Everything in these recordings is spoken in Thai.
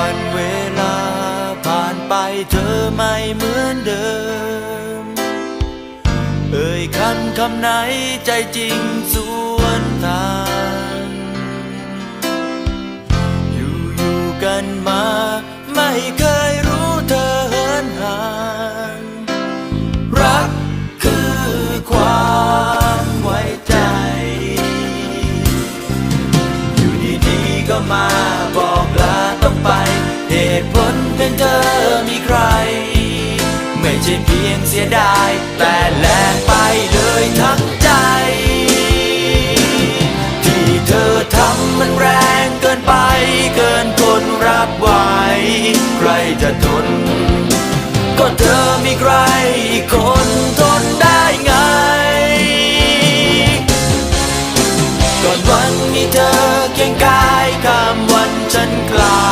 วันเวลาผ่านไปเธอไม่เหมือนเดิม เอ่ยคำคำไหนใจจริงสู สียดาย แต่แลกไปเลยทั้งใจ ที่เธอทำมันแรงเกินไป เกินคนรับไหวใครจะทน ก็เธอมีใครอีกคนทนได้ไง ก่อนวันมีเธอเคียงกายข้ามวันฉันกลา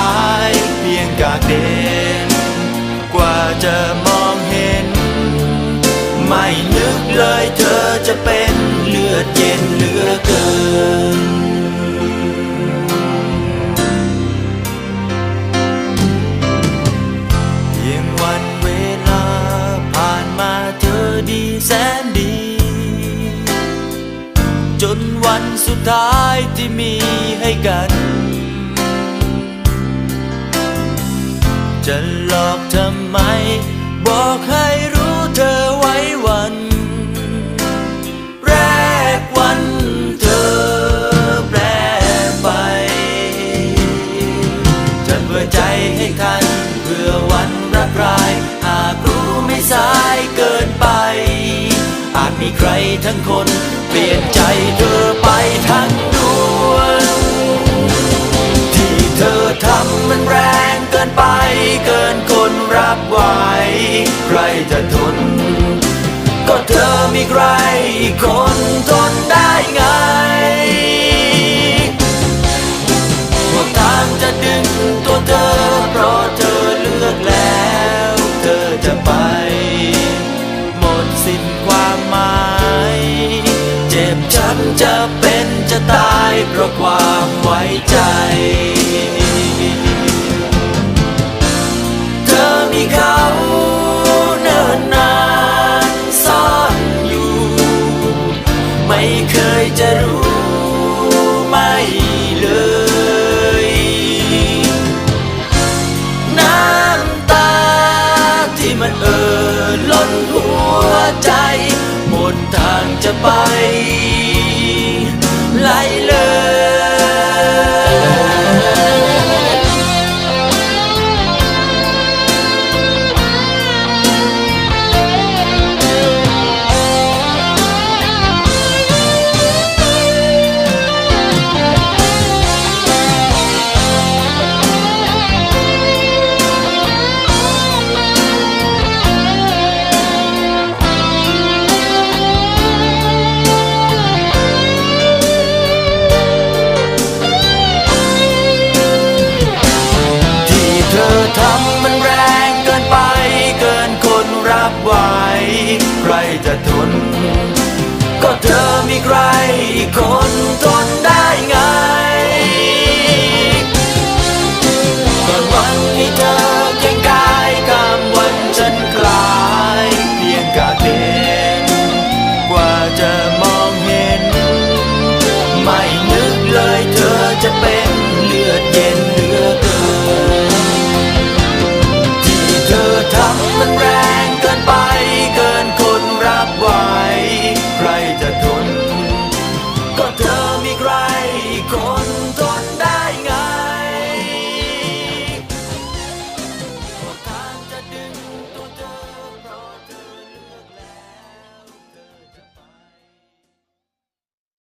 ย เพียงกากเดนกว่าจะ ไม่นึกเลยเธอจะเป็นเลือดเย็นเหลือเกิน เพียงวันเวลาผ่านมาเธอดีแสนดี จนวันสุดท้ายที่มีให้กันันเพื่อวันรักรายหากรู้ไม่สายเกินไป อาจมีใครทั้งคน เปลี่ยนใจเธอไปทั้งดวงที่เธอทำมันแรงเกินไป เกินคนรับไหวใครจะทน ก็เธอมีใครคนทนได้ไง จะตายเพราะความไว้ใจ เธอมีเขาเนิ่นนานซ่อนอยู่ ไม่เคยจะรู้ไม่เลย น้ำตาที่มันเอ่อล้นหัวใจ หมดทางจะไป ใครคนทนได้ไงตอนวันที่เธอแข่งกายกามวันฉันกลายเพียงกาเต็นกว่าจะมองเห็น ไม่นึกเลยเธอจะเป็นเลือดเย็นเหลือเกินที่เธอทำมันแรงเกินไปเกินคนรับไหวใครจะทน